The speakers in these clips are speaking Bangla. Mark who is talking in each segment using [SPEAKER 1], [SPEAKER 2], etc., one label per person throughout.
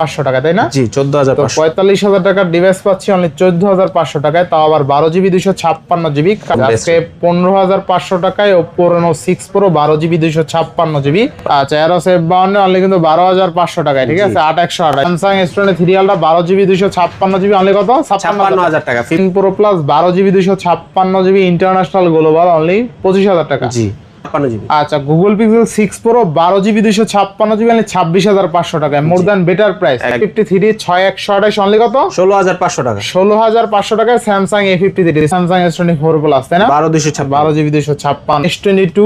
[SPEAKER 1] পাঁচশো টাকা তাই না?
[SPEAKER 2] জি চোদ্দ হাজার
[SPEAKER 1] পঁয়তাল্লিশ হাজার টাকার ডিভাইস পাচ্ছি অনলি চোদ্দ হাজার পাঁচশো টাকায় তাও আবার বারো জিবি দুইশো ছাপ্পান্ন জিবি। আজকে পনেরো হাজার পাঁচশো টাকায় ওপো রেনো সিক্স প্রো বারো জিবি দুইশো ছাপ্পান্ন জিবি। আচ্ছা এরো সেফ বাউন্ন অনলি কিন্তু বারো হাজার পাঁচশো টাকায় ঠিক আছে? আট একশো আট স্যামসাং স্টোনে থ্রিয়ালটা বারো জিবি দুইশো ছাপ্পান্ন জিবি অনলি কত?
[SPEAKER 2] ছাপ্পান্ন হাজার টাকা।
[SPEAKER 1] ফিন প্রো প্লাস বারো জিবি দুইশো ছাপ্পান্ন জিবি ইন্টারন্যাশনাল গ্লোবাল অনলি পঁচিশ হাজার টাকা।
[SPEAKER 2] জি।
[SPEAKER 1] আচ্ছা গুগল পিক্সেল সিক্স প্রো বারো জিবি দুইশো ছাপ্পান্ন জিবি অনলি ছাব্বিশ হাজার পাঁচশো টাকায়। More than better price fifty three ছয় একশো আঠাশ অনলি কত?
[SPEAKER 2] ষোলো হাজার পাঁচশো টাকা।
[SPEAKER 1] ষোলো হাজার পাঁচশো টাকায় Samsung A fifty three Samsung S twenty four plus তাই না?
[SPEAKER 2] বারো দুশো
[SPEAKER 1] বারো জিবি দুইশো ছাপ্পান্ন। এস টোয়েন্টি টু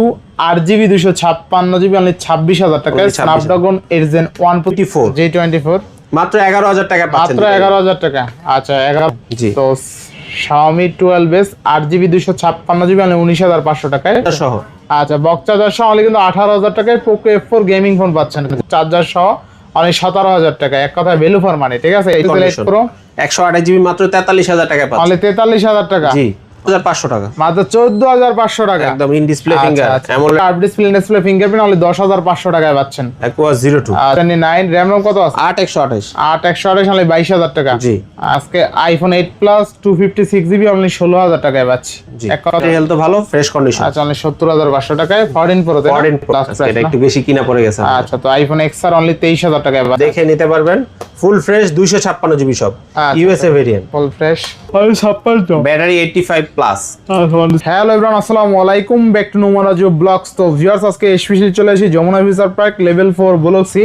[SPEAKER 1] আট জিবি দুইশো ছাপ্পান্ন জিবি অনলি ছাব্বিশ হাজার টাকায়
[SPEAKER 2] Only 26,000
[SPEAKER 1] Snapdragon এরজেন one forty four
[SPEAKER 2] 24
[SPEAKER 1] G twenty four
[SPEAKER 2] মাত্র এগারো হাজার টাকা
[SPEAKER 1] মাত্র এগারো হাজার টাকা। আচ্ছা এগারো
[SPEAKER 2] জি।
[SPEAKER 1] তো শাওমি টুয়েলভ এস আট জিবি দুইশো ছাপ্পান্ন জিবি অনলি উনিশ হাজার পাঁচশো টাকায়।
[SPEAKER 2] সহ।
[SPEAKER 1] আচ্ছা বক চার্জার সহ হলে কিন্তু আঠারো হাজার টাকায় Poco F four gaming phone পাচ্ছেন। চার্জার সহ অনেক সতেরো হাজার টাকা এক কথায় ভ্যালু ফর মানে ঠিক আছে?
[SPEAKER 2] একশো আঠাশ জিবি মাত্র তেতাল্লিশ হাজার টাকা
[SPEAKER 1] তেতাল্লিশ হাজার টাকা।
[SPEAKER 2] জি। টাকা।
[SPEAKER 1] মাত্র চোদ্দ হাজার পাঁচশো টাকা।
[SPEAKER 2] একদম in display finger.
[SPEAKER 1] Display display fingerprint only দশ হাজার পাঁচশো টাকায় পাচ্ছেন।
[SPEAKER 2] Aqua zero two
[SPEAKER 1] nine RAM ROM কত আছে?
[SPEAKER 2] আট একশো আঠাশ।
[SPEAKER 1] আট একশো আঠাশ অনলি বাইশ হাজার টাকা।
[SPEAKER 2] জি।
[SPEAKER 1] আজকে iPhone eight plus two fifty six GB only ষোলো হাজার টাকায় পাচ্ছি। এক কথা
[SPEAKER 2] হেলথ ভালো ফ্রেশ কন্ডিশন
[SPEAKER 1] আচ্ছা অনলি সত্তর হাজার পাঁচশো টাকায়। ফরেন প্রো
[SPEAKER 2] ফরেন এটা একটু বেশি কিনা পড়ে গেছে
[SPEAKER 1] আচ্ছা তো আইফোন এক্স আর অনলি তেইশ হাজার টাকায়
[SPEAKER 2] দেখে নিতে পারবেন ফুল ফ্রেশ দুইশো ছাপ্পান্ন জিবি সব। USA variant
[SPEAKER 1] full fresh
[SPEAKER 2] battery eighty five plus
[SPEAKER 1] hello everyone আসসালামু আলাইকুম ব্যাক টু নোমারাজু ব্লগস তো ভিউয়ার্স আজকে স্পেশালি চলে এসেছি যমুনা ভিসার পার্ক লেভেল ফোর বলছি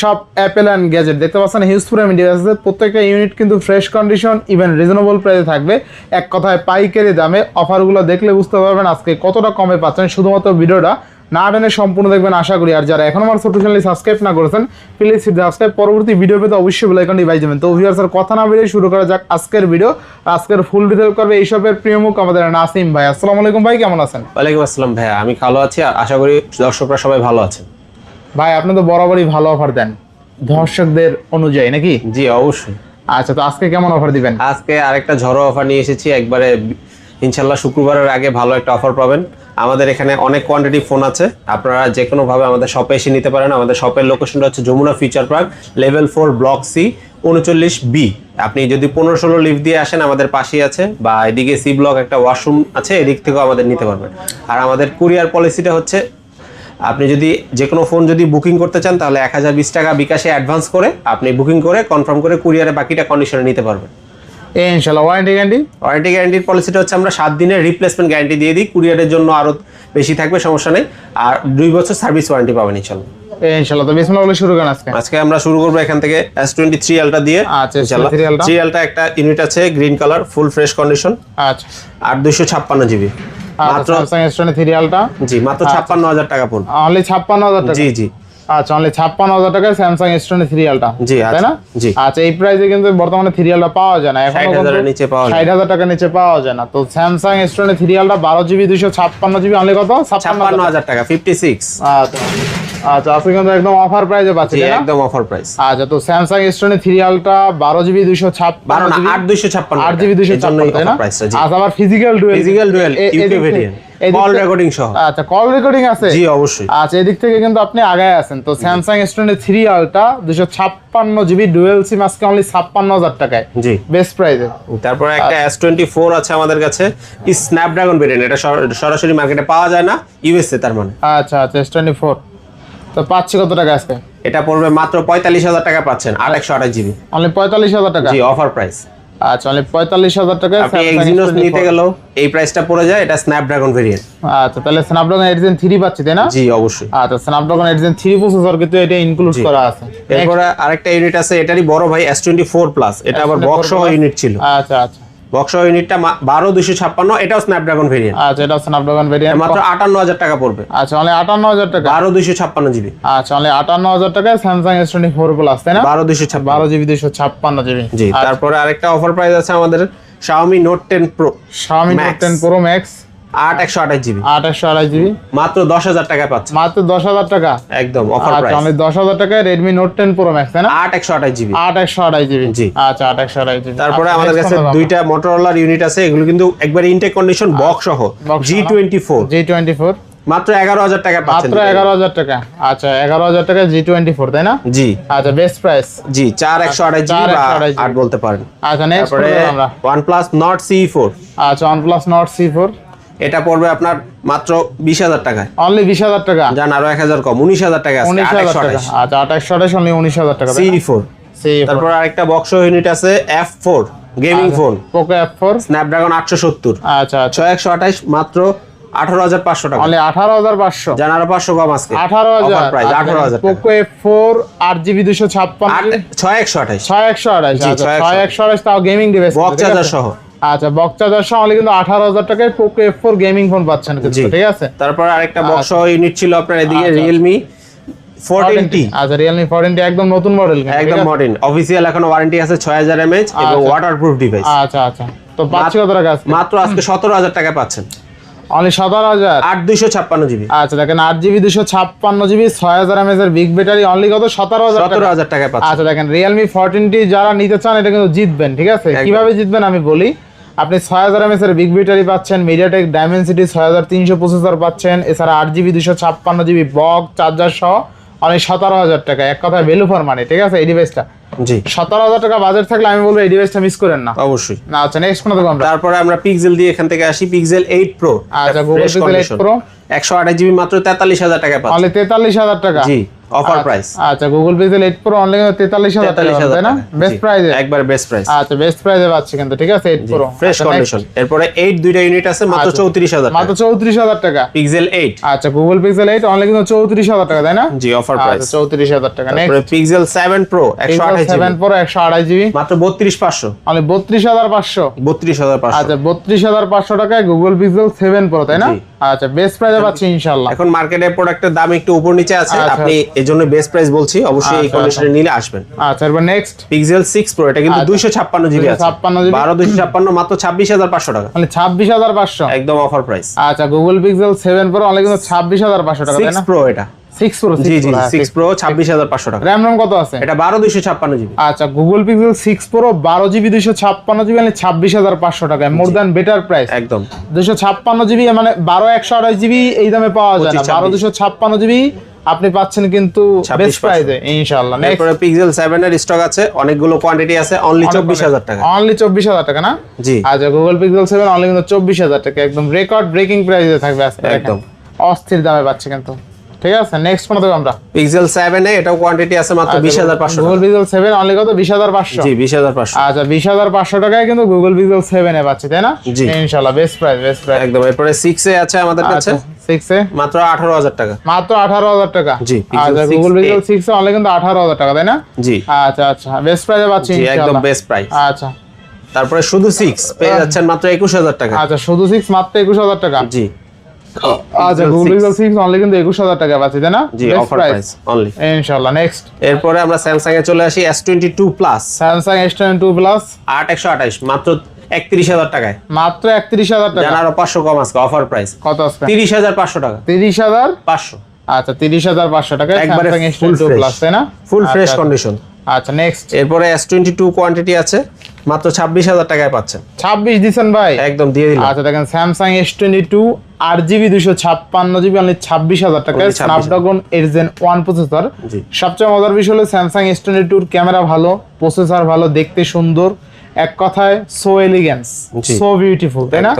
[SPEAKER 1] সব অ্যাপেল অ্যান্ড গ্যাজেট দেখতে পাচ্ছেন হিউজ পুরো মিডিয়া আছে। প্রত্যেকটা ইউনিট কিন্তু ফ্রেশ কন্ডিশন ইভেন রিজনেবল প্রাইসে থাকবে। এক কথায় পাইকারি দামে অফারগুলো দেখলে বুঝতে পারবেন আজকে কতটা কমে পাচ্ছেন। শুধুমাত্র ভিডিওটা না টেনে সম্পূর্ণ দেখবেন আশা করি। আর যারা এখন আমার ছোট চ্যানেল সাবস্ক্রাইব না করেছেন প্লিজ সাবস্ক্রাইব পরবর্তী ভিডিও পেতে অবশ্যই বেল আইকনটি বাই যাবেন তো ভিউয়ার্স আর কথা না বেরিয়ে শুরু করা যাক আজকের ভিডিও আজকের ফুল ডিটেল করবে এইসবের প্রিয় মুখ আমাদের নাসিম ভাই। আসসালামু আলাইকুম ভাই কেমন আছেন?
[SPEAKER 2] ওয়ালাইকুম আসসালাম ভাইয়া আমি ভালো আছি। আর আশা করি দর্শকরা সবাই ভালো আছেন।
[SPEAKER 1] ভাই আপনি তো বরাবরই ভালো অফার দেন। দর্শকদের অনুযায়ী নাকি?
[SPEAKER 2] জি অবশ্যই।
[SPEAKER 1] আচ্ছা তো আজকে কেমন অফার দিবেন?
[SPEAKER 2] আজকে আরেকটা ঝড়ো অফার নিয়ে এসেছি। একবারে ইনশাল্লাহ শুক্রবারের আগে ভালো একটা অফার পাবেন। আমাদের এখানে অনেক কোয়ান্টিটি ফোন আছে। আপনারা যে কোনোভাবে আমাদের শপে এসে নিতে পারেন। আমাদের শপের লোকেশনটা হচ্ছে Jamuna future park level four block C উনচল্লিশ বি আপনি যদি পনেরো ষোলো লিফট দিয়ে আসেন, আমাদের পাশেই আছে বা এদিকে সি ব্লক একটা ওয়াশরুম আছে, এদিক থেকেও আমাদের নিতে পারবেন। আর আমাদের কুরিয়ার পলিসিটা হচ্ছে, আপনি যদি যে কোনো ফোন যদি বুকিং করতে চান, তাহলে এক হাজার বিশ টাকা বিকাশে অ্যাডভান্স করে আপনি বুকিং করে কনফার্ম করে কুরিয়ারে বাকিটা কন্ডিশনে নিতে পারবেন।
[SPEAKER 1] ইনশাল্লাহ ওয়ারেন্টি গ্যারান্টি
[SPEAKER 2] ওয়ারেন্টি গ্যারান্টির পলিসিটা হচ্ছে আমরা সাত দিনের রিপ্লেসমেন্ট গ্যারান্টি দিয়ে দিই কুরিয়ারের জন্য আরও বেশি থাকবে সমস্যা নেই। আর দুই বছর সার্ভিস ওয়ারেন্টি পাবেন
[SPEAKER 1] তো বিসমিল্লাহ বলে শুরু করেন আজকে।
[SPEAKER 2] আজকে আমরা শুরু করব এখান থেকে আলটা দিয়ে।
[SPEAKER 1] আচ্ছা, S23 Ultra।
[SPEAKER 2] থ্রি আলটা একটা ইউনিট আছে green colour full fresh condition
[SPEAKER 1] আচ্ছা।
[SPEAKER 2] আর ছাপ্পান্ন জিবি মাত্র
[SPEAKER 1] আলটা
[SPEAKER 2] জি মাত্র ছাপ্পান্ন হাজার টাকা পড়বে
[SPEAKER 1] অনলি ছাপ্পান্ন হাজার টাকা?
[SPEAKER 2] জি জি।
[SPEAKER 1] আচ্ছা অনলি ছাপ্পান্ন হাজার টাকায় স্যামসাং এস টোয়েন্টি সিরিয়ালটা
[SPEAKER 2] জি,
[SPEAKER 1] তাই
[SPEAKER 2] আচ্ছা,
[SPEAKER 1] না?
[SPEAKER 2] জি।
[SPEAKER 1] আচ্ছা এই প্রাইসে কিন্তু বর্তমানে সিরিয়ালটা পাওয়া যায় না। এখন
[SPEAKER 2] 60,000 নিচে পাওয়া
[SPEAKER 1] ষাট হাজার টাকার নিচে পাওয়া যায় না। তো স্যামসাং এস টোয়েন্টি সিরিয়ালটা বারো জিবি দুইশো ছাপ্পান্ন জিবি অনলি কত? ছাপ্পান্ন
[SPEAKER 2] হাজার টাকা। ফিফটি সিক্স
[SPEAKER 1] আচ্ছা। আচ্ছা আজকে কিন্তু একদম অফার প্রাইসে পাচ্ছি
[SPEAKER 2] একদম অফার প্রাইস
[SPEAKER 1] আচ্ছা তো স্যামসাং এস টোয়েন্টি থ্রি আলটা বারো জিবি দুইশো ছাপ্পান্ন
[SPEAKER 2] বারো না আট দুইশো ছাপ্পান্ন
[SPEAKER 1] আট জিবি দুইশো ছাপ্পান্ন তাই না? আচ্ছা আবার physical dual
[SPEAKER 2] physical dual UK variant call recording সহ।
[SPEAKER 1] আচ্ছা কল রেকর্ডিং আছে?
[SPEAKER 2] জি অবশ্যই।
[SPEAKER 1] আচ্ছা এদিক থেকে কিন্তু আপনি আগায় আছেন। তো স্যামসাং এস টোয়েন্টি থ্রি আলটা দুশো ছাপ্পান্ন জিবি ডুয়েল সিম আজকে অনলি ছাপ্পান্ন হাজার টাকায়।
[SPEAKER 2] জি।
[SPEAKER 1] বেস্ট প্রাইসে
[SPEAKER 2] তারপরে একটা এস টোয়েন্টি ফোর আছে আমাদের কাছে। স্ন্যাপড্রাগন ভেরিয়েন্ট এটা সরাসরি মার্কেটে পাওয়া যায় না ইউএসএ তার মানে।
[SPEAKER 1] আচ্ছা আচ্ছা এস টোয়েন্টি ফোর তো পাচ্ছি কত টাকা আজকে?
[SPEAKER 2] এটা পড়বে মাত্র পঁয়তাল্লিশ হাজার টাকা পাচ্ছেন আট একশো আঠাশ জিবি।
[SPEAKER 1] অনলি পঁয়তাল্লিশ হাজার টাকা?
[SPEAKER 2] জি অফার প্রাইস
[SPEAKER 1] আচ্ছা অনলি পঁয়তাল্লিশ হাজার টাকা
[SPEAKER 2] আপনি এক্সিনোস নিতে গেলেও এই প্রাইসটা পড়ে যায় এটা স্ন্যাপড্রাগন ভেরিয়েন্ট
[SPEAKER 1] আচ্ছা তাহলে স্ন্যাপড্রাগন এইট থ্রি পাচ্ছি তাই না?
[SPEAKER 2] জি অবশ্যই।
[SPEAKER 1] আচ্ছা স্ন্যাপড্রাগন এইট থ্রি প্রসেসর কিন্তু এটা ইনক্লুড করা আছে।
[SPEAKER 2] এরপরে আরেকটা ইউনিট আছে এটারই বড় ভাই এস টোয়েন্টি ফোর প্লাস এটা আবার
[SPEAKER 1] S24
[SPEAKER 2] বক্স সহ ইউনিট ছিল।
[SPEAKER 1] আচ্ছা আচ্ছা।
[SPEAKER 2] বক্স ইউনিটটা বারো দুশো ছাপ্পান্ন এটাও স্ন্যাপড্রাগন ভেরিয়েন্ট
[SPEAKER 1] আচ্ছা এটাও স্ন্যাপড্রাগন ভেরিয়েন্ট
[SPEAKER 2] মাত্র আটান্ন হাজার টাকা পড়বে।
[SPEAKER 1] আচ্ছা অনলি আটান্ন হাজার টাকা।
[SPEAKER 2] বারো দুইশো ছাপ্পান্ন জিবি
[SPEAKER 1] আচ্ছা অনলি আটান্ন হাজার টাকায় Samsung S twenty four plus তাই না?
[SPEAKER 2] বারো ছাপ্পান্ন।
[SPEAKER 1] বারো জিবি দুইশো ছাপ্পান্ন জিবি
[SPEAKER 2] জি তারপরে আরেকটা অফার প্রাইস আছে আমাদের Xiaomi Note 10 Pro Xiaomi.
[SPEAKER 1] Note ten Pro Max
[SPEAKER 2] আট একশো আঠাশ জিবি।
[SPEAKER 1] আঠাশশো আড়াই জিবি।
[SPEAKER 2] মাত্র দশ হাজার টাকায় পাচ্ছে।
[SPEAKER 1] মাত্র দশ হাজার টাকা?
[SPEAKER 2] একদম অফার
[SPEAKER 1] আচ্ছা
[SPEAKER 2] প্রাইস
[SPEAKER 1] দশ হাজার টাকায় Redmi Note ten Pro Max তাই না?
[SPEAKER 2] আট একশো আঠাশ জিবি।
[SPEAKER 1] আট একশো আড়াই জিবি।
[SPEAKER 2] জি।
[SPEAKER 1] আচ্ছা আট একশো জিবি।
[SPEAKER 2] তারপরে
[SPEAKER 1] আচ্ছা,
[SPEAKER 2] আমাদের কাছে দুইটা মোটরোলার ইউনিট আছে এগুলো কিন্তু একবার ইনটেক কন্ডিশন বক্স সহ G twenty four
[SPEAKER 1] G twenty four
[SPEAKER 2] মাত্র এগারো হাজার টাকা পাচ্ছেন
[SPEAKER 1] মাত্র এগারো হাজার টাকা। আচ্ছা এগারো হাজার টাকা জি টোয়েন্টি ফোর তাই না?
[SPEAKER 2] জি।
[SPEAKER 1] আচ্ছা বেস্ট প্রাইস
[SPEAKER 2] জি চার একশো আঠাশ
[SPEAKER 1] একশো আঠাশ
[SPEAKER 2] আট বলতে পারেন।
[SPEAKER 1] আচ্ছা next
[SPEAKER 2] OnePlus Nord C four
[SPEAKER 1] আচ্ছা OnePlus Nord C four
[SPEAKER 2] এটা পড়বে আপনার মাত্র বিশ হাজার টাকায়।
[SPEAKER 1] অনলি বিশ হাজার টাকা?
[SPEAKER 2] যান আরও এক হাজার কম উনিশ হাজার টাকা আছে
[SPEAKER 1] উনিশ হাজার টাকা। আচ্ছা আঠাশশো আঠাশ অনলি উনিশ হাজার টাকা
[SPEAKER 2] সি ফোর তারপর আরেকটা বক্স ইউনিট আছে F four gaming phone
[SPEAKER 1] Poco F four
[SPEAKER 2] Snapdragon আটশো সত্তর।
[SPEAKER 1] আচ্ছা আচ্ছা।
[SPEAKER 2] ছয় একশো আঠাশ মাত্র আঠারো হাজার পাঁচশো টাকা।
[SPEAKER 1] অনলি আঠারো হাজার পাঁচশো?
[SPEAKER 2] যান আরও পাঁচশো কম আজকে।
[SPEAKER 1] আঠারো হাজার
[SPEAKER 2] প্রাইস আঠারো হাজার
[SPEAKER 1] পোকো এফ ফোর আট জিবি দুশো ছাপ্পান্ন।
[SPEAKER 2] ছয় একশো আঠাশ।
[SPEAKER 1] ছয় একশো আঠাশ
[SPEAKER 2] জি,
[SPEAKER 1] আচ্ছা,
[SPEAKER 2] 6128
[SPEAKER 1] ছয় একশো আঠাশ তাও গেমিং ডিভাইস
[SPEAKER 2] বক্স চার্জার সহ।
[SPEAKER 1] আচ্ছা বক্স চার্জার সহ কিন্তু আঠারো হাজার টাকায় Poco F four gaming phone পাচ্ছেন কিন্তু ঠিক আছে?
[SPEAKER 2] তারপর আরেকটা বক্স ইউনিট ছিল আপনার এদিকে
[SPEAKER 1] আচ্ছা।
[SPEAKER 2] রিয়েলমি ফোরটিন
[SPEAKER 1] আচ্ছা রিয়েলমি ফোরটিন একদম নতুন মডেল
[SPEAKER 2] একদম মডার্ন অফিসিয়াল এখন ওয়ারেন্টি আছে ছয় হাজার এমএচ এবং
[SPEAKER 1] আচ্ছা।
[SPEAKER 2] ওয়াটারপ্রুফ ডিভাইস
[SPEAKER 1] আচ্ছা আচ্ছা। তো পাচ্ছি কত টাকা
[SPEAKER 2] মাত্র আজকে সতেরো হাজার টাকা পাচ্ছেন।
[SPEAKER 1] অনলি সতেরো হাজার?
[SPEAKER 2] আট দুইশো ছাপ্পান্ন জিবি।
[SPEAKER 1] আচ্ছা দেখেন আট জিবি দুশো ছাপ্পান্ন জিবি ছয় হাজার এমএস এর বিগ ব্যাটারি অনলি কত? সতেরো হাজার
[SPEAKER 2] সতেরো হাজার টাকায় পাচ্ছেন।
[SPEAKER 1] আচ্ছা দেখেন রিয়েলমি ফোরটিনটি যারা নিতে চান এটা কিন্তু জিতবেন ঠিক আছে? কীভাবে জিতবেন আমি বলি? আপনি ছয় হাজার এমএস এর বিগ ব্যাটারি পাচ্ছেন মিডিয়াটেক ডায়মেন্সিটি ছয় হাজার তিনশো প্রসেসর পাচ্ছেন এছাড়া আট জিবি দুশো ছাপ্পান্ন জিবি বক চার্জার সহ অনেক সতেরো হাজার টাকা। এক কথায় ভ্যালু ফর মানি ঠিক আছে? এই ডিভাইসটা
[SPEAKER 2] জি।
[SPEAKER 1] সতেরো হাজার টাকা বাজেট থাকলে আমি বলব এই ডিভাইসটা মিস করেন না।
[SPEAKER 2] অবশ্যই।
[SPEAKER 1] না আচ্ছা নেক্সট কোনো দেখো আমরা?
[SPEAKER 2] তারপরে আমরা পিক্সেল দিয়ে এখান থেকে আসি পিক্সেল এইট প্রো
[SPEAKER 1] আচ্ছা, Google Pixel 8 Pro।
[SPEAKER 2] একশো আঠাশ জিবি মাত্র তেতাল্লিশ হাজার টাকায় পাচ্ছেন।
[SPEAKER 1] অনলি তেতাল্লিশ হাজার টাকা।
[SPEAKER 2] জি। অফার প্রাইস
[SPEAKER 1] আচ্ছা Google Pixel eight Pro only তেতাল্লিশ হাজার টাকা তাই না? বেস্ট প্রাইজে
[SPEAKER 2] একবার বেস্ট প্রাইস
[SPEAKER 1] আচ্ছা বেস্ট প্রাইজে পাচ্ছি কিন্তু ঠিক আছে এইট প্রো
[SPEAKER 2] ফ্রেশ কন্ডিশন এরপরে এইট দুইটা ইউনিট আছে মাত্র
[SPEAKER 1] আচ্ছা।
[SPEAKER 2] চৌত্রিশ হাজার
[SPEAKER 1] মাত্র চৌত্রিশ হাজার টাকা।
[SPEAKER 2] পিক্সেল এইট
[SPEAKER 1] আচ্ছা গুগল পিক্সেল এইট অনলি কিন্তু চৌত্রিশ হাজার টাকা তাই না?
[SPEAKER 2] জি অফার প্রাইস
[SPEAKER 1] আচ্ছা চৌত্রিশ হাজার টাকা
[SPEAKER 2] তারপরে
[SPEAKER 1] নেক্সট
[SPEAKER 2] পিক্সেল সেভেন প্রো একশো আঠাশ
[SPEAKER 1] সেভেন
[SPEAKER 2] জিবি
[SPEAKER 1] প্রো একশো আড়াই জিবি
[SPEAKER 2] মাত্র বত্রিশ পাঁচশো।
[SPEAKER 1] অনলি বত্রিশ হাজার পাঁচশো।
[SPEAKER 2] বত্রিশ হাজার
[SPEAKER 1] আচ্ছা বত্রিশ হাজার পাঁচশো টাকায় গুগল পিক্সেল সেভেন প্রো তাই না?
[SPEAKER 2] জি।
[SPEAKER 1] আচ্ছা বেস্ট প্রাইসে পাচ্ছি ইনশাল্লাহ
[SPEAKER 2] এখন মার্কেটে প্রোডাক্টের দাম একটু উপর নিচে আছে
[SPEAKER 1] আচ্ছা।
[SPEAKER 2] আপনি এই জন্য বেস্ট প্রাইস বলছি অবশ্যই এই
[SPEAKER 1] আচ্ছা,
[SPEAKER 2] কন্ডিশনে নিলে আসবেন।
[SPEAKER 1] আচ্ছা এবার নেক্সট
[SPEAKER 2] পিক্সেল সিক্স প্রো এটা কিন্তু
[SPEAKER 1] আচ্ছা।
[SPEAKER 2] দুইশো ছাপ্পান্ন জিবি আছে।
[SPEAKER 1] 256 জিবি
[SPEAKER 2] বারো দুইশো ছাপ্পান্ন মাত্র ছাব্বিশ হাজার পাঁচশো টাকা।
[SPEAKER 1] মানে ছাব্বিশ হাজার পাঁচশো।
[SPEAKER 2] একদম অফার প্রাইস
[SPEAKER 1] আচ্ছা Google Pixel seven Pro only কিন্তু ছাব্বিশ হাজার পাঁচশো টাকা তাই না?
[SPEAKER 2] 6 প্রো এটা।
[SPEAKER 1] প্রো
[SPEAKER 2] জি জি প্রো টাকা।
[SPEAKER 1] কত আছে?
[SPEAKER 2] এটা জিবি।
[SPEAKER 1] আচ্ছা জিবি জিবি মানে ছাব্বিশ হাজার মোর দ্যান বেটার প্রাইস
[SPEAKER 2] একদম।
[SPEAKER 1] দুশো ছাপ্পান্ন জিবি মানে বারো একশো আঠাশ জিবি এই দামে পাওয়া যায় না।
[SPEAKER 2] 25,
[SPEAKER 1] বারো জিবি আপনি পাচ্ছেন কিন্তু বেস্ট প্রাইসে ইনশাল্লাহ
[SPEAKER 2] এরপরে পিক্সেল এর স্টক আছে অনেকগুলো কোয়ান্টিটি আছে অনলি চব্বিশ হাজার টাকা।
[SPEAKER 1] অনলি চব্বিশ হাজার টাকা না?
[SPEAKER 2] জি।
[SPEAKER 1] আচ্ছা গুগল পিক্সেল সেভেন অনলি কিন্তু চব্বিশ হাজার টাকা একদম রেকর্ড ব্রেকিং প্রাইসে থাকবে আজকে
[SPEAKER 2] একদম।
[SPEAKER 1] অস্থির দামে পাচ্ছে কিন্তু। ঠিক আছে নেক্সট কোন দেবো আমরা।
[SPEAKER 2] পিক্সেল সেভেন এ এটাও কোয়ান্টিটি আছে মাত্র বিশ হাজার পাঁচশো
[SPEAKER 1] গুগল পিক্সেল সেভেন অনলি কত? বিশ হাজার পাঁচশো?
[SPEAKER 2] জি বিশ হাজার পাঁচশো।
[SPEAKER 1] আচ্ছা বিশ হাজার পাঁচশো টাকায় কিন্তু গুগল পিক্সেল সেভেন এ পাচ্ছি তাই না?
[SPEAKER 2] জি।
[SPEAKER 1] ইনশাল্লাহ বেস্ট প্রাইস বেস্ট প্রাইস
[SPEAKER 2] একদম এরপরে সিক্স এ আছে আমাদের কাছে।
[SPEAKER 1] আচ্ছা সিক্স এ?
[SPEAKER 2] মাত্র আঠারো হাজার টাকা।
[SPEAKER 1] মাত্র আঠারো হাজার টাকা?
[SPEAKER 2] জি,
[SPEAKER 1] আচ্ছা Google Pixel six A only কিন্তু আঠারো হাজার টাকা তাই না?
[SPEAKER 2] জি।
[SPEAKER 1] আচ্ছা আচ্ছা বেস্ট প্রাইসে পাচ্ছি
[SPEAKER 2] জি একদম বেস্ট প্রাইস
[SPEAKER 1] আচ্ছা।
[SPEAKER 2] তারপরে শুধু সিক্স পেয়ে যাচ্ছেন মাত্র একুশ হাজার টাকা।
[SPEAKER 1] আচ্ছা শুধু সিক্স মাত্র একুশ হাজার টাকা।
[SPEAKER 2] জি।
[SPEAKER 1] আচ্ছা গুগল পিক্সেল সিক্স অনলি কিন্তু টাকা পাচ্ছি তাই না?
[SPEAKER 2] জি অফার
[SPEAKER 1] প্রাইস
[SPEAKER 2] অনলি
[SPEAKER 1] ইনশাল্লাহ নেক্সট
[SPEAKER 2] এরপরে আমরা স্যামসাং এ চলে আসি S twenty two plus
[SPEAKER 1] Samsung S twenty two plus
[SPEAKER 2] আট একশো আঠাশ মাত্র একত্রিশ হাজার টাকায়।
[SPEAKER 1] মাত্র একত্রিশ হাজার টাকা?
[SPEAKER 2] জানার পাঁচশো কম আজকে অফার প্রাইস
[SPEAKER 1] কত আসবে
[SPEAKER 2] তিরিশ হাজার পাঁচশো টাকা।
[SPEAKER 1] তিরিশ হাজার?
[SPEAKER 2] পাঁচশো।
[SPEAKER 1] আচ্ছা তিরিশ হাজার পাঁচশো টাকা
[SPEAKER 2] একবারে
[SPEAKER 1] Samsung S
[SPEAKER 2] full
[SPEAKER 1] twenty two plus তাই না?
[SPEAKER 2] ফুল ফ্রেশ
[SPEAKER 1] আচ্ছা,
[SPEAKER 2] কন্ডিশন
[SPEAKER 1] আচ্ছা নেক্সট
[SPEAKER 2] এরপরে এস টোয়েন্টি টু কোয়ান্টিটি আছে। মাত্র ছাব্বিশ হাজার টাকায় পাচ্ছেন।
[SPEAKER 1] ছাব্বিশ দিচ্ছেন ভাই?
[SPEAKER 2] একদম দিয়ে দিলাম।
[SPEAKER 1] আচ্ছা দেখেন স্যামসাং এস টোয়েন্টি টু আট জিবি দুশো ছাপ্পান্ন জিবি অনলি ছাব্বিশ হাজার টাকায়
[SPEAKER 2] Only 26,000
[SPEAKER 1] স্ন্যাপড্রাগন এরজেন ওয়ান প্রসেসর সবচেয়ে মজার বিষয় হলো স্যামসাং এস টোয়েন্টি টুর ক্যামেরা ভালো প্রসেসর ভালো দেখতে সুন্দর। এক কথায় সো এলিগেন্স সো বিউটিফুল তাই না।